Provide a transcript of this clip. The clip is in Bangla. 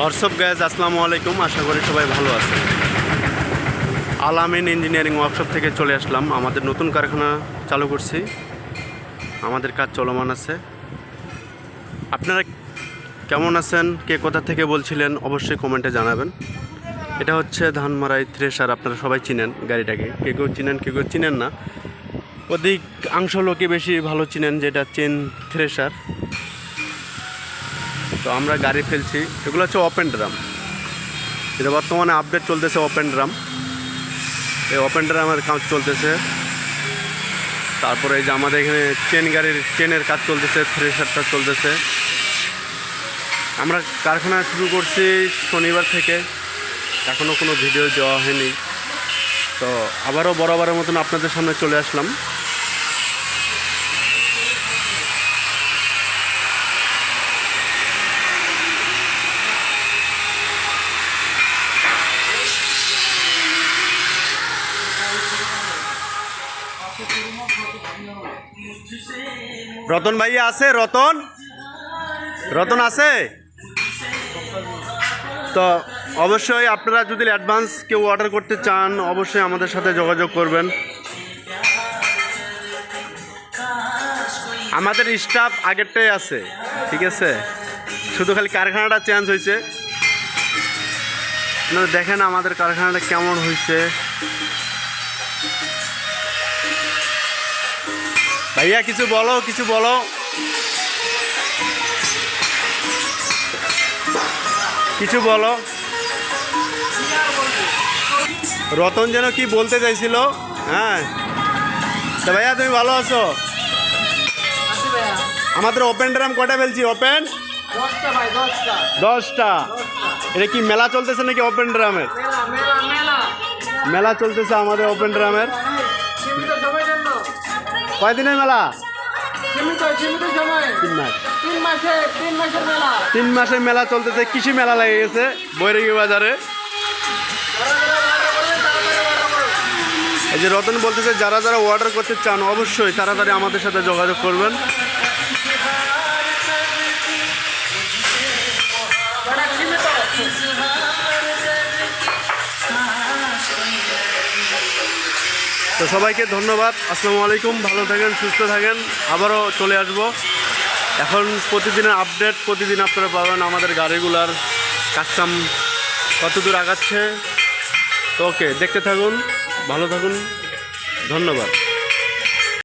হোয়াটসঅ্যাপ গ্যাস আসসালামু আলাইকুম আশা করি সবাই ভালো আছে আলামিন ইঞ্জিনিয়ারিং ওয়ার্কশপ থেকে চলে আসলাম। আমাদের নতুন কারখানা চালু করছি। আমাদের কাজ চলমান আছে। আপনারা কেমন আছেন? কে কোথা থেকে বলছিলেন? অবশ্যই কমেন্টে জানাবেন। এটা হচ্ছে ধানমারাই থ্রেশার। আপনারা সবাই চিনেন গাড়িটাকে। কে কেউ চিনেন, কে কেউ চিনেন না। অধিকাংশ লোকে বেশি ভালো চিনেন যেটা চেন থ্রেসার তো আমরা গাড়ি ফেলছি। এগুলো হচ্ছে ওপেন ড্রাম এটা বর্তমানে আপডেট চলতেছে ওপেন ড্রাম এই ওপেন ড্রামের কাজ চলতেছে। তারপরে এই যে আমাদের এখানে চেন গাড়ির চেনের কাজ চলতেছে থ্রেসারটা চলতেছে। আমরা কারখানা শুরু করছি শনিবার থেকে। এখনও কোনো ভিডিও দেওয়া হয়নি। তো আবারও বরাবরের মতন আপনাদের সামনে চলে আসলাম। রতন ভাইয়া আছে? রতন? রতন আছে? তো অবশ্যই আপনারা যদি অ্যাডভান্স কেউ অর্ডার করতে চান, অবশ্যই আমাদের সাথে যোগাযোগ করবেন। আমাদের স্টাফ আগেরটাই আছে, ঠিক আছে? শুধু খালি কারখানাটা চেঞ্জ হয়েছে। আপনারা দেখেন আমাদের কারখানাটা কেমন হয়েছে। ভাইয়া কিছু বলো কিছু বলো। কিছু বলো। রতন যেন কি বলতে চাইছিল? হ্যাঁ। তা ভাইয়া তুমি ভালো আছো? আমাদের ওপেন ড্রাম কটা ফেলছি ওপেন দশটা। এটা কি মেলা চলতেছে নাকি ওপেন ড্রামের মেলা চলতেছে আমাদের ওপেন ড্রামের কয়দিনের মেলা? তিন মাস। তিন মাসে মাসের মেলা। চলতেছে কৃষি মেলা লেগে গেছে বৈরাগী বাজারে। এই যে রতন বলতেছে যারা যারা অর্ডার করতে চান অবশ্যই তাড়াতাড়ি আমাদের সাথে যোগাযোগ করবেন। সবাইকে ধন্যবাদ। আসসালামু আলাইকুম, ভালো থাকেন, সুস্থ থাকেন। আবারও চলে আসব। এখন প্রতিদিনের আপডেট, প্রতিদিন আপনারা পাবেন আমাদের গাড়িগুলার কাস্টম কত দূর আগাচ্ছে। তো ওকে, দেখতে থাকুন, ভালো থাকুন, ধন্যবাদ।